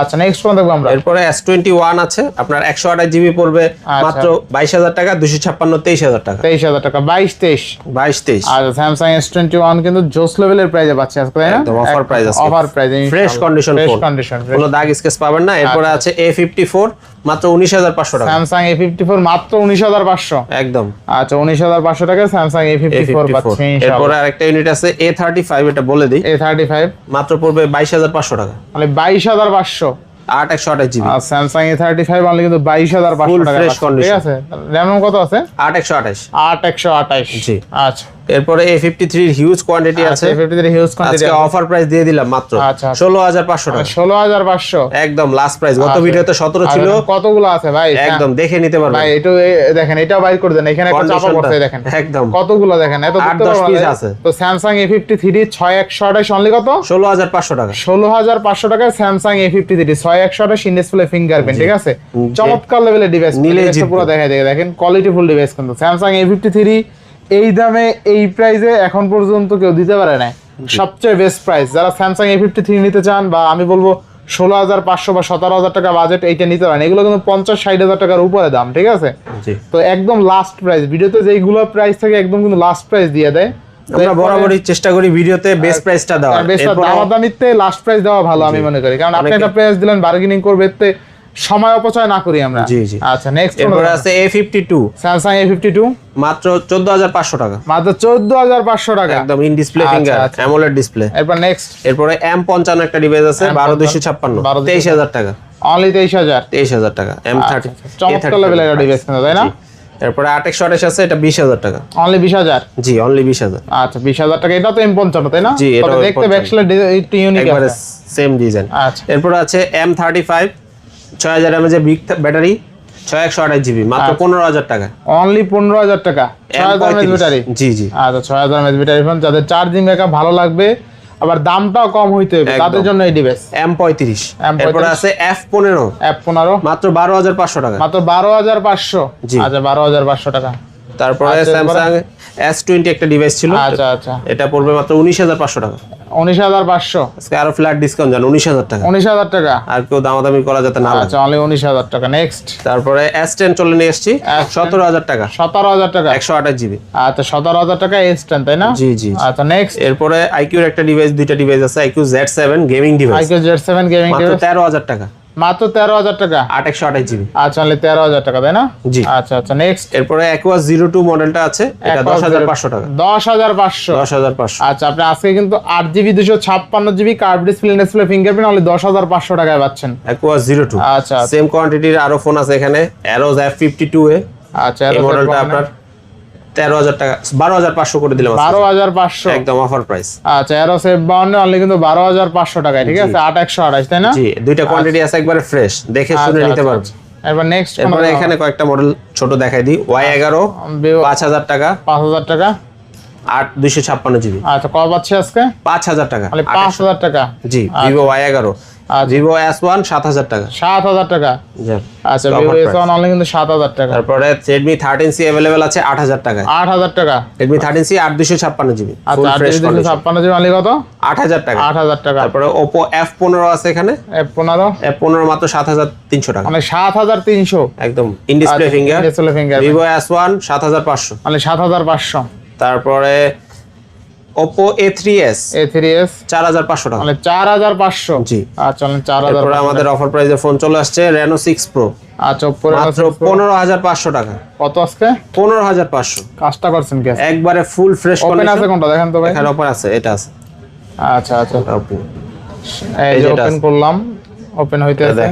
[SPEAKER 1] আচ্ছা নেক্সট কোন দেখব আমরা।
[SPEAKER 2] এরপরে এস টোয়েন্টি ওয়ান আছে আপনার একশো আঠাশ জিবি পড়বে
[SPEAKER 1] আচ্ছা।
[SPEAKER 2] মাত্র বাইশ হাজার টাকা দুশো ছাপ্পান্ন তেইশ হাজার টাকা।
[SPEAKER 1] তেইশ হাজার টাকা বাইশ তেইশ।
[SPEAKER 2] বাইশ তেইশ।
[SPEAKER 1] আচ্ছা স্যামসাং এস টোয়েন্টি ওয়ান কিন্তু জোস লেভেলের প্রাইজে পাচ্ছি আজকে তাই না?
[SPEAKER 2] একদম অফার প্রাইস।
[SPEAKER 1] অফার প্রাইজে
[SPEAKER 2] ফ্রেশ কন্ডিশন
[SPEAKER 1] ফ্রেশ কন্ডিশন
[SPEAKER 2] কোনো দাগ স্কেচ পাবেন না। এরপরে
[SPEAKER 1] আচ্ছা।
[SPEAKER 2] আছে এ ফিফটি ফোর মাত্র উনিশ হাজার পাঁচশো টাকা।
[SPEAKER 1] স্যামসাং এ ফিফটি ফোর মাত্র উনিশ হাজার পাঁচশো।
[SPEAKER 2] একদম।
[SPEAKER 1] আচ্ছা উনিশ হাজার পাঁচশো টাকা Samsung A
[SPEAKER 2] A
[SPEAKER 1] fifty four
[SPEAKER 2] fifty four
[SPEAKER 1] পাচ্ছি
[SPEAKER 2] এরপরে আরেকটা ইউনিট আছে এ থার্টি ফাইভ এটা বলে দিই।
[SPEAKER 1] এ থার্টি ফাইভ
[SPEAKER 2] মাত্র পড়বে বাইশ হাজার পাঁচশো টাকা।
[SPEAKER 1] মানে বাইশ হাজার পাঁচশো।
[SPEAKER 2] আট একশো আঠাশ GB.
[SPEAKER 1] R Samsung A thirty five only কিন্তু বাইশ হাজার পাঁচশো টাকা ঠিক আছে? র্যাম কত আছে?
[SPEAKER 2] আট একশো আঠাশ।
[SPEAKER 1] আট একশো আঠাইশ
[SPEAKER 2] জি।
[SPEAKER 1] আচ্ছা।
[SPEAKER 2] এরপরে এ ফিফটি থ্রির হিউজ কোয়ান্টিটি আছে।
[SPEAKER 1] হিউজ কোয়ান্টিটি
[SPEAKER 2] আজকে অফার প্রাইস দিয়ে দিলাম মাত্র
[SPEAKER 1] আচ্ছা, আচ্ছা।
[SPEAKER 2] ষোলো হাজার পাঁচশো টাকা।
[SPEAKER 1] ষোলো হাজার পাঁচশো।
[SPEAKER 2] একদম লাস্ট প্রাইস গত
[SPEAKER 1] আচ্ছা।
[SPEAKER 2] ভিডিওতে সতেরো ছিল।
[SPEAKER 1] কতগুলো আছে ভাই?
[SPEAKER 2] একদম দেখে নিতে
[SPEAKER 1] ভাই
[SPEAKER 2] পারবেন
[SPEAKER 1] একটু এ- দেখেন এটাও বাইর করে দেন। এখানে একটা চাপা পড়ছে দেখেন।
[SPEAKER 2] একদম।
[SPEAKER 1] কতগুলো দেখেন? এত
[SPEAKER 2] আট, দশ
[SPEAKER 1] তাই?
[SPEAKER 2] আছে।
[SPEAKER 1] তো স্যামসাং এ ফিফটি থ্রি ছয় একশো আঠাশ অনলি কত?
[SPEAKER 2] ষোলো হাজার পাঁচশো টাকা।
[SPEAKER 1] ষোলো হাজার পাঁচশো টাকায় স্যামসাং এ ফিফটি থ্রি ছয় একশো আঠাশ ইনডিসপ্লে ফিঙ্গারপ্রিন্ট ঠিক আছে? চমৎকার লেভেলের ডিভাইস
[SPEAKER 2] জিতবে।
[SPEAKER 1] পুরো দেখাই দেখে দেখেন কোয়ালিটি ফুল ডিভাইস কিন্তু। স্যামসাং এ ফিফটি থ্রি এই দামে এই প্রাইসে এখন পর্যন্ত কেউ দিতে পারে না সবচেয়ে বেস্ট প্রাইস যারা স্যামসাং এ ফিফটি থ্রি নিতে চান বা আমি বলব ষোলো হাজার পাঁচশো বা সতেরো হাজার টাকা বাজেট এইটা নিতে পারেন এগুলো কিন্তু পঞ্চাশ ষাট হাজার টাকার উপরে দাম ঠিক আছে? তো একদম লাস্ট প্রাইস ভিডিওতে যেইগুলো প্রাইস থাকে একদম কিন্তু লাস্ট প্রাইস দিয়ে দেয়।
[SPEAKER 2] আমরা বরাবরই চেষ্টা করি ভিডিওতে বেস্ট প্রাইসটা দেওয়ার।
[SPEAKER 1] বেশ
[SPEAKER 2] এরপরে
[SPEAKER 1] দামাদামিতে লাস্ট প্রাইস দেওয়া ভালো আমি মনে করি। কারণ আপনি একটা প্রাইস দিলেন বার্গেনিং করবে এতে সময় অপচয় না করি আমরা।
[SPEAKER 2] জি, জি।
[SPEAKER 1] আচ্ছা নেক্সট
[SPEAKER 2] এরপরে আছে A fifty two
[SPEAKER 1] Samsung A fifty two
[SPEAKER 2] মাত্র চোদ্দ হাজার পাঁচশো টাকা।
[SPEAKER 1] মাত্র চোদ্দ হাজার পাঁচশো টাকা।
[SPEAKER 2] একদম ইন ডিসপ্লে
[SPEAKER 1] আচ্ছা,
[SPEAKER 2] ফিঙ্গার
[SPEAKER 1] আচ্ছা।
[SPEAKER 2] অ্যামোলেড ডিসপ্লে
[SPEAKER 1] এরপর নেক্সট
[SPEAKER 2] এরপরে এম পঞ্চান্ন একটা ডিভাইস আছে বারো দুইশো ছাপ্পান্ন।
[SPEAKER 1] 12,256
[SPEAKER 2] তেইশ হাজার টাকা।
[SPEAKER 1] অনলি তেইশ হাজার।
[SPEAKER 2] তেইশ হাজার টাকা। এম থার্টি
[SPEAKER 1] আচ্ছা, চমৎকার লেভেলের একটা ডিভাইস কিন্তু তাই না?
[SPEAKER 2] এরপরে আট একশো আঠাশ আছে এটা বিশ হাজার টাকা।
[SPEAKER 1] অনলি বিশ হাজার?
[SPEAKER 2] জি অনলি বিশ হাজার।
[SPEAKER 1] আচ্ছা বিশ হাজার টাকা। এটা তো এম পঞ্চান্ন তাই না?
[SPEAKER 2] জি,
[SPEAKER 1] তবে দেখতে
[SPEAKER 2] M55
[SPEAKER 1] ব্যাকসেলের একটু ইউনিক
[SPEAKER 2] একবারে সেম ডিজাইন
[SPEAKER 1] আচ্ছা।
[SPEAKER 2] এরপরে আছে এম থার্টি ফাইভ ছয় হাজার এমএজ বিগ ব্যাটারি ছয় একশো আঠাশ জিবি মাত্র
[SPEAKER 1] আচ্ছা।
[SPEAKER 2] পনেরো হাজার টাকা।
[SPEAKER 1] অনলি পনেরো হাজার টাকা। ছয় হাজার
[SPEAKER 2] M35
[SPEAKER 1] ব্যাটারি
[SPEAKER 2] জি জি।
[SPEAKER 1] আচ্ছা ছয় হাজার এমএচ ব্যাটারি ফোন যাদের চার্জিং ব্যাকআপ ভালো লাগবে আবার দামটাও কম হইতে হবে তাদের জন্য এই ডিভাইস
[SPEAKER 2] এম পঁয়ত্রিশ।
[SPEAKER 1] M35
[SPEAKER 2] এরপরে আছে এফ পনেরো।
[SPEAKER 1] অ্যাপ পনেরো।
[SPEAKER 2] মাত্র বারো হাজার পাঁচশো টাকা।
[SPEAKER 1] মাত্র বারো হাজার পাঁচশো?
[SPEAKER 2] জি।
[SPEAKER 1] আচ্ছা বারো হাজার পাঁচশো টাকা।
[SPEAKER 2] তারপরে স্যামসাং এস টোয়েন্টি একটা ডিভাইস ছিল।
[SPEAKER 1] আচ্ছা আচ্ছা।
[SPEAKER 2] এটা পড়বে মাত্র উনিশ হাজার পাঁচশো টাকা।
[SPEAKER 1] উনিশ হাজার পাঁচশো।
[SPEAKER 2] আজকে আরও ফ্ল্যাট ডিসকাউন্ট জান উনিশ হাজার টাকা।
[SPEAKER 1] উনিশ হাজার টাকা।
[SPEAKER 2] আর কেউ দামাদামি করা যাতে না
[SPEAKER 1] আচ্ছা অনলি উনিশ হাজার টাকা। নেক্সট
[SPEAKER 2] তারপরে এস টেন চলে নিয়ে এসছি
[SPEAKER 1] S10
[SPEAKER 2] সতেরো হাজার টাকা।
[SPEAKER 1] সতেরো হাজার টাকা।
[SPEAKER 2] একশো আঠাশ জিবি।
[SPEAKER 1] আচ্ছা সতেরো হাজার টাকা এক্সটেন তাই না?
[SPEAKER 2] জি জি
[SPEAKER 1] আচ্ছা নেক্সট
[SPEAKER 2] এরপরে আইকিউর একটা ডিভাইস দুইটা ডিভাইস আছে iQOO Z seven gaming device
[SPEAKER 1] iQOO Z seven gaming
[SPEAKER 2] তেরো হাজার টাকা।
[SPEAKER 1] মাত্র তেরো হাজার টাকা?
[SPEAKER 2] আট একশো আঠাশ জিবি।
[SPEAKER 1] আচ্ছা অনলি তেরো হাজার টাকা তাই না?
[SPEAKER 2] জি।
[SPEAKER 1] আচ্ছা আচ্ছা নেক্সট
[SPEAKER 2] এরপরে অ্যাকোয়া জিরো টু মডেলটা আছে এটা দশ হাজার পাঁচশো টাকা।
[SPEAKER 1] দশ হাজার পাঁচশো।
[SPEAKER 2] দশ হাজার পাঁচশো।
[SPEAKER 1] আচ্ছা আপনি আজকে কিন্তু আট জিবি দুশো ছাপ্পান্ন GB curve display display fingerprint only দশ হাজার পাঁচশো টাকায় পাচ্ছেন।
[SPEAKER 2] অ্যাকোয়া জিরো টু
[SPEAKER 1] আচ্ছা
[SPEAKER 2] সেম কোয়ান্টিটির আরও ফোন আছে এখানে Arrows F fifty two A
[SPEAKER 1] আচ্ছা
[SPEAKER 2] এই মডেলটা আপনার তেরো হাজার টাকা বারো হাজার পাঁচশো করে দিলাম
[SPEAKER 1] বারো হাজার পাঁচশো?
[SPEAKER 2] একদম অফার প্রাইস
[SPEAKER 1] আচ্ছা এরো সেভ বাউন্ডে অনলি কিন্তু বারো হাজার পাঁচশো টাকায় ঠিক আছে? আট একশো আঠাশ তাই না?
[SPEAKER 2] জি দুইটা কোয়ান্টিটি আছে একবারে ফ্রেশ দেখে শুনে
[SPEAKER 1] আচ্ছা,
[SPEAKER 2] নিতে
[SPEAKER 1] আচ্ছা,
[SPEAKER 2] পারবেন
[SPEAKER 1] আচ্ছা। নেক্সট
[SPEAKER 2] এরপরে এখানে কয়েকটা মডেল ছোট দেখাই দিই। ওয়াই এগারো পাঁচ হাজার টাকা।
[SPEAKER 1] পাঁচ হাজার টাকা।
[SPEAKER 2] আট দুইশো ছাপ্পান্ন জিবি।
[SPEAKER 1] আচ্ছা কত পাচ্ছি আজকে?
[SPEAKER 2] পাঁচ হাজার টাকা।
[SPEAKER 1] মানে পাঁচ হাজার টাকা।
[SPEAKER 2] জি ভিভো ওয়াই এগারো। ভিভো এস ওয়ান সাত হাজার টাকা।
[SPEAKER 1] সাত হাজার টাকা। আচ্ছা ভিভো এস ওয়ান অনলি কিন্তু সাত হাজার টাকা।
[SPEAKER 2] তারপরে রেডমি থার্টিন সি অ্যাভেলেবেল আছে আট হাজার টাকায়।
[SPEAKER 1] আট হাজার টাকা।
[SPEAKER 2] রেডমি থার্টিন সি আট দুশো ছাপ্পান্ন জিবি।
[SPEAKER 1] আচ্ছা দুশো ছাপ্পান্ন জিবি অনলি কত?
[SPEAKER 2] আট হাজার টাকা।
[SPEAKER 1] আট হাজার টাকা।
[SPEAKER 2] তারপরে ওপো এফ পনেরো আছে এখানে।
[SPEAKER 1] এফ পনেরো।
[SPEAKER 2] এফ পনেরো মাত্র সাত হাজার তিনশো টাকা।
[SPEAKER 1] মানে সাত হাজার তিনশো।
[SPEAKER 2] একদম। In display finger
[SPEAKER 1] display finger
[SPEAKER 2] Vivo S one সাত হাজার পাঁচশো।
[SPEAKER 1] মানে সাত হাজার পাঁচশো।
[SPEAKER 2] তারপরে এস চার হাজার পাঁচশো টাকা।
[SPEAKER 1] মানে চার হাজার পাঁচশো।
[SPEAKER 2] জি।
[SPEAKER 1] আচ্ছা মানে চার হাজার
[SPEAKER 2] আমাদের অফার প্রাইসে ফোন চলে আসছে রেনো সিক্স প্রো
[SPEAKER 1] আচ্ছা উপরে
[SPEAKER 2] মাত্র পনেরো হাজার পাঁচশো টাকা।
[SPEAKER 1] কত আজকে?
[SPEAKER 2] পনেরো হাজার পাঁচশো।
[SPEAKER 1] কাজটা করছেন কি
[SPEAKER 2] একবারে ফুল ফ্রেশ
[SPEAKER 1] ওপেন আছে কোনটা? দেখেন তো ভাই।
[SPEAKER 2] এখানে অফার আছে এটা আছে।
[SPEAKER 1] আচ্ছা আচ্ছা।
[SPEAKER 2] Open।
[SPEAKER 1] এই যে ওপেন। করলাম ওপেন হইতে আছে